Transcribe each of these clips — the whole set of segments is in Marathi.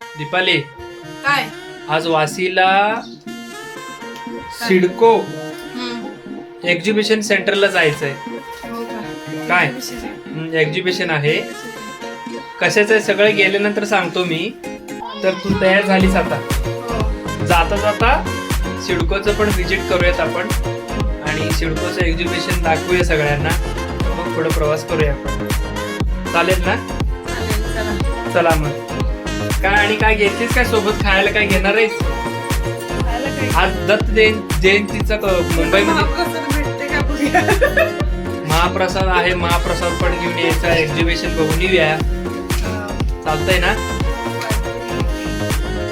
दीपाली. काय? आज वासीला सिडको. एक्झिबिशन सेंटरला जायचंय. हो? काय? एक्झिबिशन आहे. कशाचं आहे? सगळं गेल्यानंतर सांगतो मी. तर तू तयार झालीस आता. जाता जाता सिडकोचं पण व्हिजिट करूयात आपण. आणि सिडकोचं एक्झिबिशन दाखवूया सगळ्यांना. मग पुढे प्रवास करूया आपण. चालेल ना. चला मग. काय आणि काय घेतलीस काय सोबत खायला काय घेणार काय? आज दत्त जयं- जयंतीचा मुंबईमध्ये. महाप्रसाद आहे. महाप्रसाद पण घेऊन यायचा. एक्झिबिशन बघून येऊया. चालतंय ना?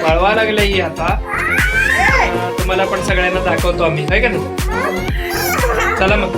पळवा लागलं ही आता. तुम्हाला पण सगळ्यांना दाखवतो आम्ही. आहे का नाही? चला मग.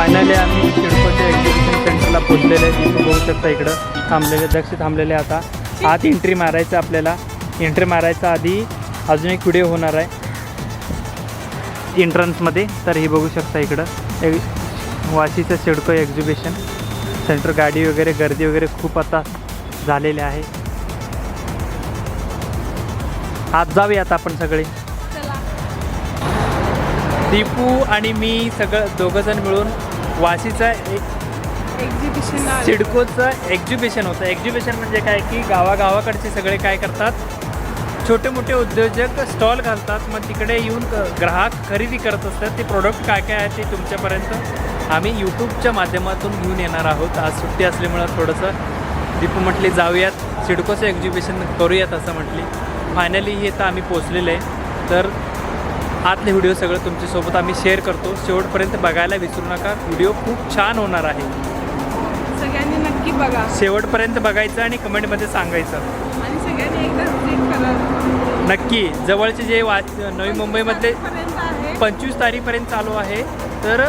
फायनली आम्ही सिडकोच्या एक्झिबिशन सेंटरला पोहोचलेले आहे. तुम्ही बघू शकता इकडं थांबलेले दक्ष थांबलेले आता. आत एंट्री मारायचं आपल्याला. एंट्री मारायचा आधी अजून एक व्हिडिओ होणार आहे. एंट्रन्समध्ये तर हे बघू शकता इकडं. ए- वाशीचं सिडको एक्झिबिशन सेंटर गाडी वगैरे गर्दी वगैरे खूप आता झालेली आहे. आत जाऊया आता आपण सगळे. दीपू आणि मी सगळं दोघंजण मिळून वाशीचा एक एक्झिबिशन. सिडकोचं एक्झिबिशन होतं. एक्झिबिशन म्हणजे काय? की गावागावाकडचे सगळे काय करतात? छोटे मोठे उद्योजक स्टॉल घालतात. मग तिकडे येऊन क- ग्राहक खरेदी करत असतात. ते प्रोडक्ट काय काय आहे ते तुमच्यापर्यंत आम्ही यूट्यूबच्या माध्यमातून घेऊन येणार आहोत. आज सुट्टी असल्यामुळं थोडंसं दीपू म्हटली जाऊयात. सिडकोचं एक्झिबिशन करूयात असं म्हटली. फायनली हे तर आम्ही पोचलेलं आहे. तर आतले व्हिडिओ सगळं तुमच्यासोबत आम्ही शेअर करतो. शेवटपर्यंत बघायला विसरू नका. व्हिडिओ खूप छान होणार आहे. सगळ्यांनी नक्की बघा. शेवटपर्यंत बघायचं आणि कमेंटमध्ये सांगायचं. आणि सगळ्यांनी एकदा करा. नक्की. जवळचे जे वा नवी मुंबईमधले पर्यंत आहे. पंचवीस तारीखपर्यंत चालू आहे. तर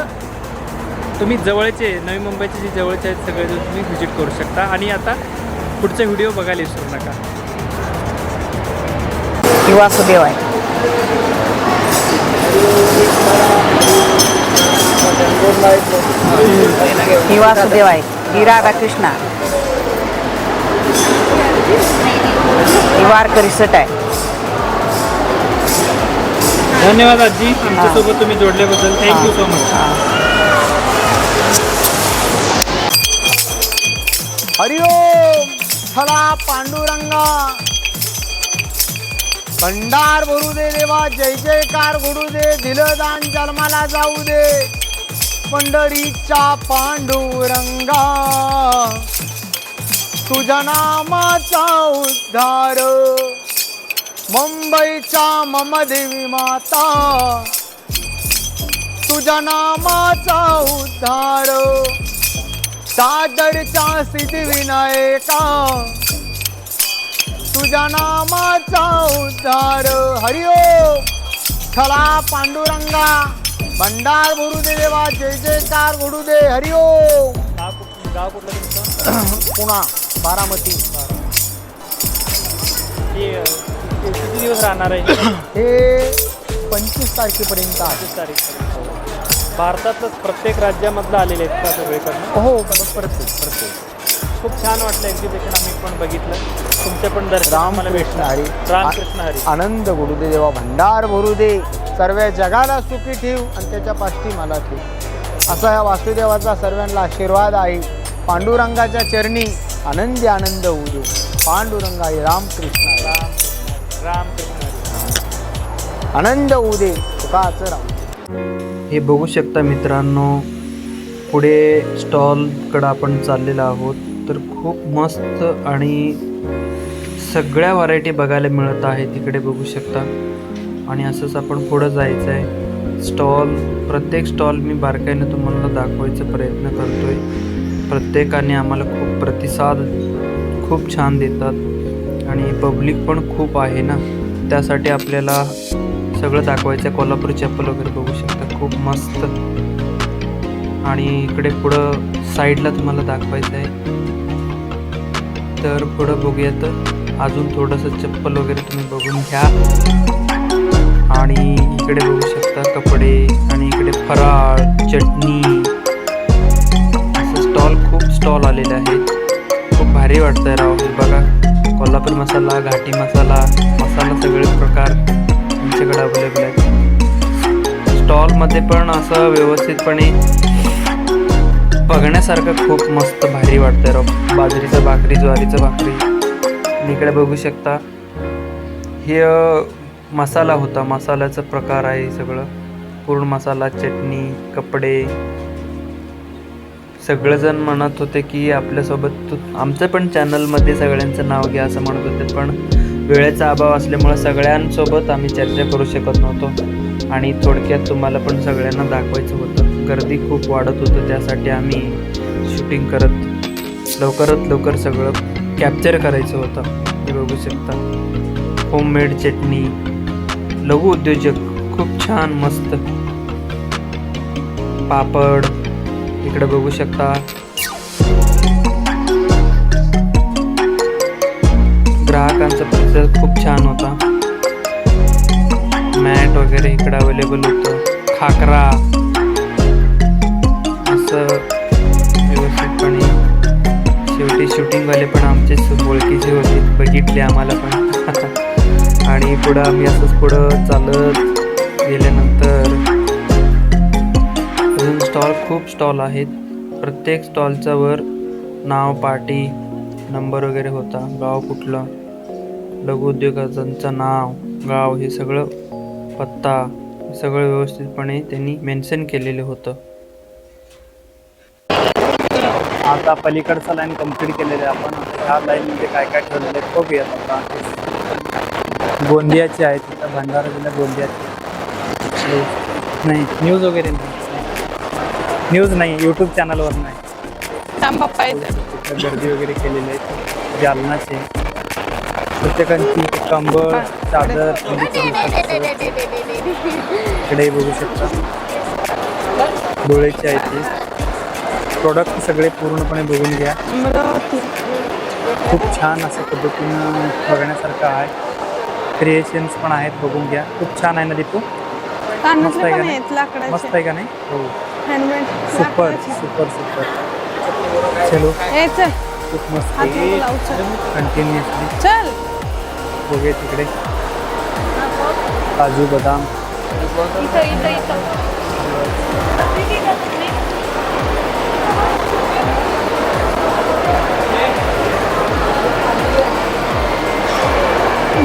तुम्ही जवळचे नवी मुंबईचे जे जवळचे आहेत सगळे जण तुम्ही व्हिजिट करू शकता. आणि आता पुढचा व्हिडिओ बघायला विसरू नका. वासुदेव आहे. ही वासुदेव आहे ही राधाकृष्ण ही वारकरी सट आहे धन्यवाद आजी. आमच्यासोबत तुम्ही जोडल्याबद्दल थँक्यू सो मच हरिओम. चला पांडुरंगा. भंडार भरू दे देवा जय जयकार घडू दे दिलदान जन्माला जाऊ दे. पंढरीच्या पांडुरंगा तुझ्या नामाचा उद्धार. मुंबईच्या मम देवी माता तुझ्या नामाचा उद्धार. सादरच्या सिद्धिविनायका तुझ्या नामाचा उद्धार. हरिओ खला पांडुरंगा. भंडार भरू दे देवा. जय जयकार घडू दे हरिओ गाव कुठ- गाव कुठलं तुमचं पुणा बारामती. हे, अ, कि- किती दिवस राहणार आहे? हे पंचवीस तारखेपर्यंत आहे. पंचवीस तारीख भारतातच प्रत्येक राज्यामधलं आलेले आहेत का सगळीकडनं? हो प्रत्येक प्रत्येक. खूप छान वाटलं एक्झिबिशन आम्ही पण बघितलं. तुमच्या पण दर्शन आम्हाला भेटलं. हरी. रामकृष्ण हरी. आनंद घडू दे देवा भंडार भरू दे सर्व जगाला सुखी ठेव आणि त्याच्या पाष्टी मला ठेव. असा या वासुदेवाचा सर्वांना आशीर्वाद आहे. पांडुरंगाच्या चरणी आनंदी आनंद होऊ दे पांडुरंगा हे रामकृष्ण. राम रामकृष्ण हरी. आनंद होऊ दे सुखाचं राहू दे. हे बघू शकता मित्रांनो पुढे स्टॉलकडं आपण चाललेलो आहोत. तर खूप मस्त आणि सगळ्या व्हरायटी बघायला मिळत आहे तिकडे बघू शकता. आणि असंच आपण पुढं जायचं आहे स्टॉल प्रत्येक स्टॉल मी बारकाईने तुम्हाला दाखवायचा प्रयत्न करतो आहे प्रत्येकाने आम्हाला खूप प्रतिसाद खूप छान देतात. आणि पब्लिक पण खूप आहे ना? त्यासाठी आपल्याला सगळं दाखवायचं आहे. कोल्हापूर चप्पल वगैरे बघू शकता. खूप मस्त. आणि इकडे पुढं साईडला तुम्हाला दाखवायचं आहे तर पुढं बघूया तर अजून थोडंसं चप्पल वगैरे तुम्ही बघून घ्या. आणि इकडे बघू शकता कपडे आणि इकडे फराळ चटणी. असं स्टॉल खूप स्टॉल आलेले आहेत. खूप भारी वाटतंय राव. हे बघा कोल्हापूर मसाला घाटी मसाला मसाला सगळे प्रकार त्यांच्याकडे अवेलेबल आहेत. स्टॉलमध्ये पण असं व्यवस्थितपणे बघण्यासारखं खूप मस्त भारी वाटतं राव बाजरीचं भाकरी ज्वारीचं भाकरी. आणि इकडे बघू शकता. हे मसाला होता. मसाल्याचा प्रकार आहे सगळं. पूर्ण मसाला चटणी कपडे. सगळेजण म्हणत होते की आपल्यासोबत तू आमचं पण चॅनलमध्ये सगळ्यांचं नाव घ्या असं म्हणत होते. पण वेळेचा अभाव असल्यामुळं सगळ्यांसोबत आम्ही चर्चा करू शकत नव्हतो. आणि थोडक्यात तुम्हाला पण सगळ्यांना दाखवायचं होतं. गर्दी खूप वाढत होतं त्यासाठी आम्ही शूटिंग करत लवकरात लवकर सगळं कॅप्चर करायचं होतं. ते बघू शकता. होममेड चटणी लघु उद्योजक खूप छान मस्त. पापड इकडे बघू शकता. ग्राहकांचा प्रतिसाद खूप छान होता. मॅट वगैरे इकडे अवेलेबल होतं. खाकरा. असं व्यवस्थितपणे शेवटी शूटिंगवाले पण आमचे ओळखीचे होते बघितले आम्हाला पण. आणि पुढं आम्ही असंच पुढं चालत गेल्यानंतर अजून स्टॉल खूप स्टॉल आहेत. प्रत्येक स्टॉलचा वर नाव पार्टी नंबर वगैरे होता. गाव कुठलं लघुउद्योगांचं नाव गाव हे सगळं पत्ता सगळं व्यवस्थितपणे त्यांनी मेन्शन केलेलं होतं. आता पलीकडचा लाईन कंप्लीट केलेलं आहे आपण. ह्या लाईनमध्ये काय काय ठेवलेलं आहे बघूयात आता. गोंदियाचे आहेत तिथं भंडारा जिल्हा गोंदियाचे. नाही न्यूज वगैरे नाही. न्यूज नाही यूट्यूब चॅनलवर नाही. येते गर्दी वगैरे केलेली आहे. जालनाचे. प्रत्येकांची कंबळ चादर इकडे. बघू शकता. डोळ्याचे आहेत ते प्रोडक्ट सगळे पूर्णपणे बघून घ्या. खूप छान असं पद्धतीनं बघण्यासारखं आहे. क्रिएशन्स पण आहेत बघून घ्या. खूप छान आहे ना दीपू? मस्त आहे का नाही? मस्त आहे का नाही? हो. हँडमेड सुपर सुपर सुपर चलो. खूप मस्त कंटिन्युअसली चल. बघूया तिकडे. काजू बदाम.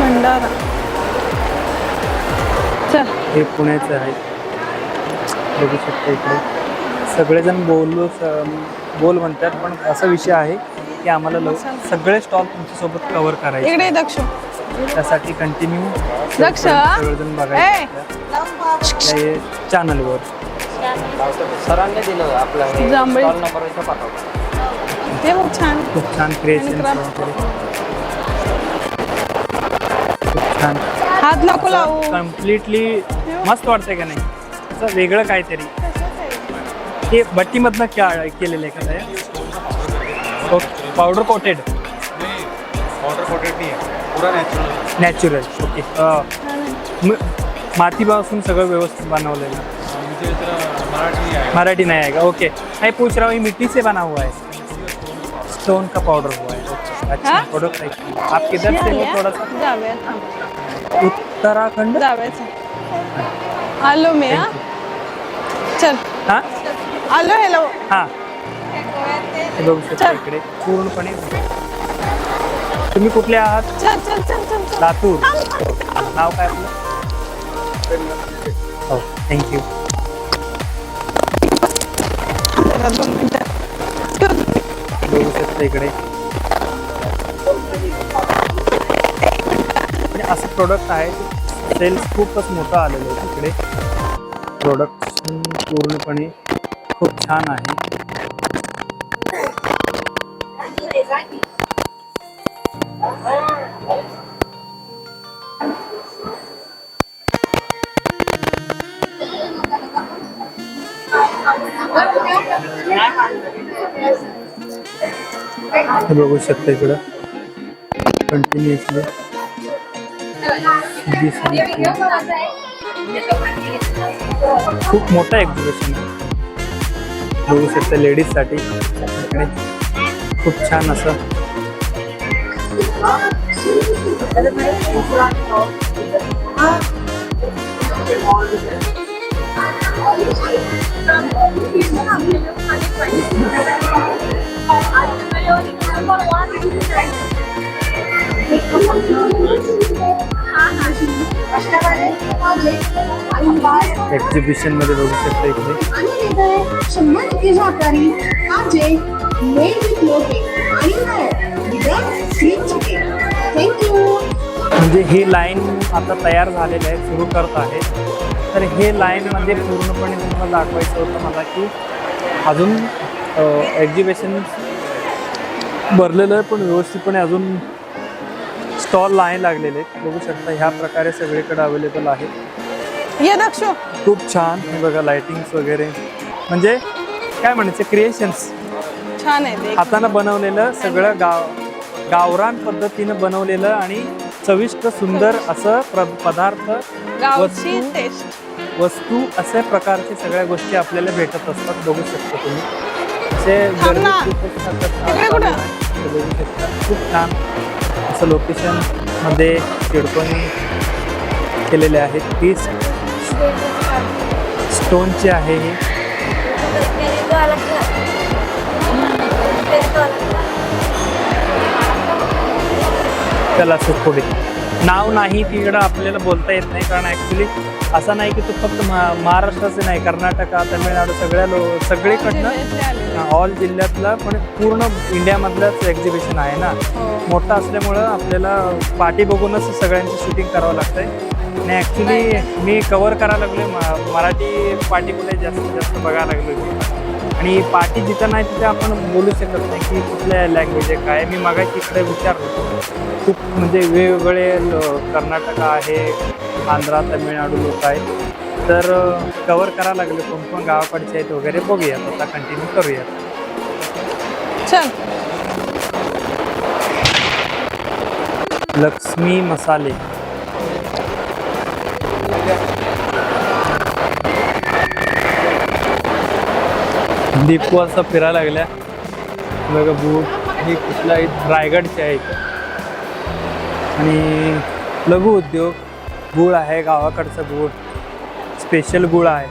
भंडारा. चल. हे पुण्याचं आहे. बघू शकता इकडे. सगळेजण बोललो स- बोल म्हणतात पण असा विषय आहे की आम्हाला लव सगळे स्टॉल तुमच्यासोबत कव्हर करायचे इकडे दक्ष. त्यासाठी कंटिन्यू दक्ष. सगळेजण ए. बघायचे चॅनलवर सरांनी दिलं आपलं जांभळी. छान. खूप छान क्रिएशन हात नको लावू. कम्प्लिटली मस्त वाटतंय का नाही? असं वेगळं काहीतरी. ते भट्टीमधनं क्या केलेलं आहे का okay powder coated powder coated नहीं है पूरा नेचुरल नॅचरल ओके मातीपासून सगळं व्यवस्थित बनवलेलं मराठी नहीं मराठी नहीं आएगा ओके मैं पूछ रहा हूँ मिट्टी से बना हुआ है स्टोन का पाउडर हुआ है अच्छा हाँ? प्रोडक्ट है आप किधर से हो थोड़ा सा उत्तराखंड? जावायचं. आलो मी हा. चल. हा? आलो हॅलो हा हे. बघू इकडे. पूर्णपणे तुम्ही कुठले आहात? चल चल चल चल लातूर. नाव काय आपलं? हो थँक्यू जरा दोन मिनिटं. इकडे. असं प्रोडक्ट आहे सेल्स खूपच मोठं आलेलं आहे तिकडे. प्रोडक्ट पूर्णपणे खूप छान आहे. बघू शकता इकडं. कंटिन्युअसली खूप मोठं एक्झिबिशन आहे. बघू शकता लेडीजसाठी खूप छान असं. एक्झिबिशनमध्ये बघू शकता इकडे म्हणजे ही लाईन आता तयार झालेली आहे सुरू करत आहे. तर हे लाईनमध्ये पूर्णपणे तुम्हाला दाखवायचं होतं मला की अजून एक्झिबिशन भरलेलं आहे पण व्यवस्थितपणे अजून स्टॉल लाईन लागलेले आहेत. बघू शकता ह्या प्रकारे सगळीकडे अवेलेबल आहे. ये दक्षो खूप छान. हे बघा लाइटिंग्स वगैरे. म्हणजे काय म्हणायचं? क्रिएशन्स छान आहे ते. हातानं बनवलेलं सगळं गाव गावरान पद्धतीनं बनवलेलं आणि चविष्ट सुंदर असं प्र पदार्थ गावची वस्तू टेस्ट वस्तू अशा प्रकारचे सगळ्या गोष्टी आपल्याला भेटत असतात. बघू शकता तुम्ही. असे थांब. खूपच असतात. कुठं? बघू शकता. खूप छान. असं लोकेशनमध्ये केलेले आहेत. ती स्टोनची आहे ही. त्याला सुखोडी नाव नाही तिकडं आपल्याला बोलता येत नाही कारण ॲक्च्युली असं नाही की तो फक्त महा महाराष्ट्राचे नाही कर्नाटका तमिळनाडू सगळ्या लो सगळीकडनं ऑल जिल्ह्यातला पण पूर्ण इंडियामधलंच एक्झिबिशन आहे ना. हो. मोठं असल्यामुळं आपल्याला पाठी बघूनच सगळ्यांची शूटिंग करावं लागतंय. आणि ॲक्च्युली मी कवर करायला लागलो म मराठी पाठी कुठे जास्तीत जास्त बघायला लागलो आणि पाठी जिथं नाही तिथे आपण बोलू शकत नाही की कुठल्या लँग्वेज आहे काय मी मागायची इकडे विचारलो खूप म्हणजे वेगवेगळे लो- कर्नाटक आहे आंध्रा तमिळनाडू लोक आहेत. तर कवर करायला लागले. कोण कोण गावाकडचे आहेत वगैरे बघूयात. आता कंटिन्यू करूयात. चल. लक्ष्मी मसाले. दीपू असं फिरायला लागल्या. बघा बूट ही कुठला रायगडचे आहे. आणि लघु उद्योग गुळ आहे गावाकडचं गुळ. स्पेशल गुळ आहे.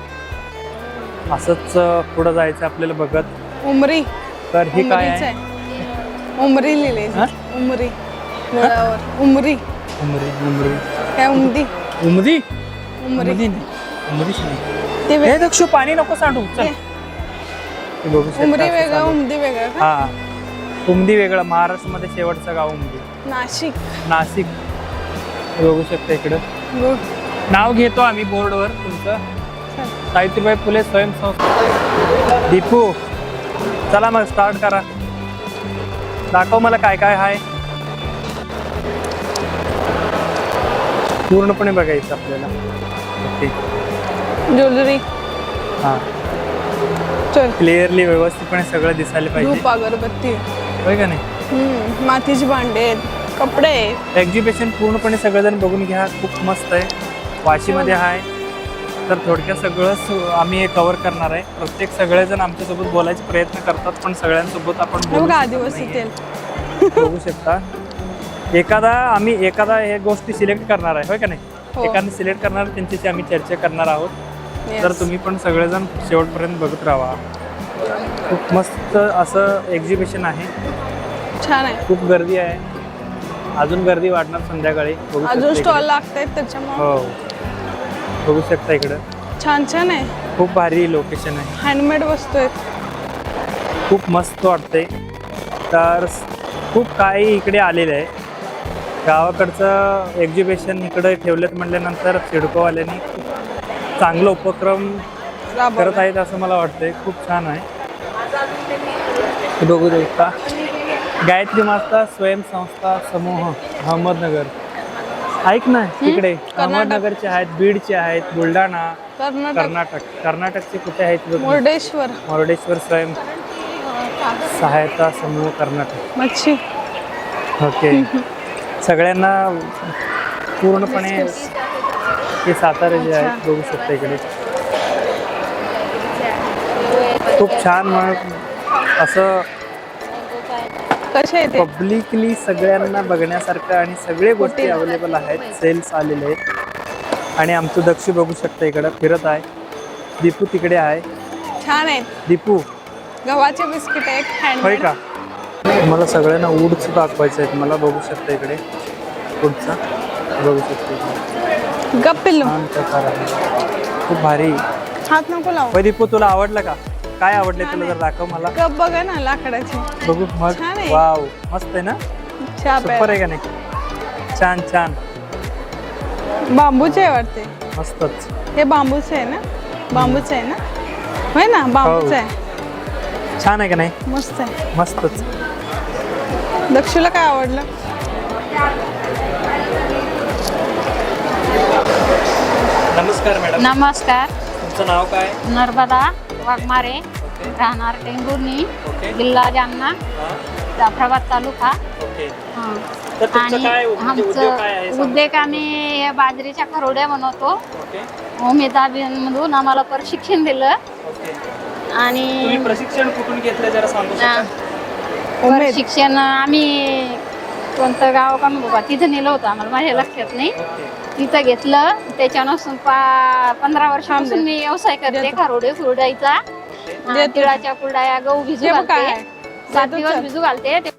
असंच पुढं जायचं आपल्याला बघत. उमरी. तर हे काय आहे? उमरी लिहिले? उमरी. उमरी. उमरी उमरी. काय उमदी? उमरी. उमरी उमरी ते दक्षू पाणी नको सांडू. चल. बघू उमरी वेगळं. उमदी वेगळं का? हा. उमदी वेगळं महाराष्ट्रामध्ये शेवटचं गाव उमदी. नाशिक. नाशिक. हे बघू शकता इकडं. गुड नाव घेतो आम्ही बोर्डवर तुमचं. सावित्रीबाई फुले स्वयंसंस्था. दीपू चला मग स्टार्ट करा. दाखव मला काय काय आहे. पूर्णपणे बघायचं आपल्याला. ओके. ज्वेलरी. हां. चल. क्लिअरली व्यवस्थितपणे सगळं दिसायला पाहिजे. धूप अगरबत्ती. होय का नाही? हम्म, मातीची भांडे आहेत कपडे. आहेत एक्झिबिशन पूर्णपणे सगळेजण बघून घ्या. खूप मस्त आहे. वाशीमध्ये आहे तर थोडक्यात सगळंच आम्ही हे कव्हर करणार आहे. प्रत्येक सगळेजण आमच्यासोबत बोलायचे प्रयत्न करतात पण सगळ्यांसोबत आपण हे बोलू बघा शकत आदिवासी नाहीये. तेल बघू शकता. एखादा आम्ही एखादा हे गोष्टी सिलेक्ट करणार आहे होय का नाही? हो. एखादं सिलेक्ट करणार त्यांच्याशी आम्ही चर्चा करणार आहोत. तर तुम्ही पण सगळेजण शेवटपर्यंत बघत राहा. खूप मस्त असं एक्झिबिशन आहे. छान आहे. खूप गर्दी आहे. अजून गर्दी वाढणार संध्याकाळी. बघू शकता अजून इकडे. स्टॉल लागत आहेत त्याच्यामुळे. हो. बघू शकता इकडं. छान छान आहे. खूप भारी लोकेशन आहे. हँडमेड वस्तू आहेत. खूप मस्त वाटते तर खूप काही इकडे आलेलं आहे. गावाकडचं एक्झिबिशन इकडे ठेवलेत म्हटल्यानंतर सिडकोवाल्यांनी चांगलं उपक्रम करत आहेत असं मला वाटतंय. खूप छान आहे. बघू दे का गायत्री माता स्वयंसंस्था समूह अहमदनगर. ऐक ना तिकडे. अहमदनगरचे आहेत बीडचे आहेत बुलढाणा कर्नाटक. कर्नाटक. कर्नाटकचे कुठे आहेत. मुर्डेश्वर. मुर्डेश्वर स्वयं सहायता समूह कर्नाटक. मच्छी. ओके. सगळ्यांना पूर्णपणे हे सातारा जे आहेत बघू शकता इकडे. खूप छान मग असं कसे आहे पब्लिकली सगळ्यांना बघण्यासारखं आणि सगळे गोष्टी अवेलेबल आहेत. सेल्स आलेले आहेत. आणि आमचं दक्ष बघू शकता इकडं. फिरत आहे. दीपू तिकडे आहे. छान आहेत दीपू. गव्हाचे बिस्किट आहेत होय का? मला सगळ्यांना वूडचं दाखवायचं आहे मला बघू शकता इकडे. वूडचा बघू शकता इकडे. गप पिल्लू. छान प्रकार आहे खूप भारी. हात नको लावू. दीपू तुला आवडलं का? काय आवडले तुला जर दाखव मला. गप बघा ना लाकडाची. बघू मग. छान आहे. वाव मस्त आहे ना? चहा सुपर प्यायला. आहे का नाही? छान छान. बांबूचे आहे वाटते. मस्तच. हे बांबूचे आहे ना? बांबूचे आहे ना? होय ना? बांबूचे आहे. छान आहे का नाही? मस्त आहे. मस्तच. दक्षूला काय आवडलं? नमस्कार मॅडम. नमस्कार. तुमचं नाव काय? नर्मदा वाघमारे. राहणार टेंगुर्णी ओके. जिल्हा जालना जाफराबाद तालुका. ओके. हं. तर तुमचं काय आणि म्हणजे उद्योग काय आहे आमचं सांगा. उद्योग आम्ही हे बाजरीच्या खरोड्या बनवतो. ओके. उमेदाबीमधून आम्हाला प्रशिक्षण दिलं. ओके. तुम्ही आणि प्रशिक्षण कुठून घेतलं जरा सांगू शकता उमेद. प्रशिक्षण आम्ही कोणतं गाव का बाबा तिथं नेलं होतं आम्हाला माझ्या लक्षात नाही. ओके. तिथं घेतलं त्याच्यापासून पा पंधरा वर्षापासून मी व्यवसाय करते खारोडे कुरडाईचा. तिळाच्या कुरडाया गहू भिजू घालते. सात दिवस. भिजू घालते ते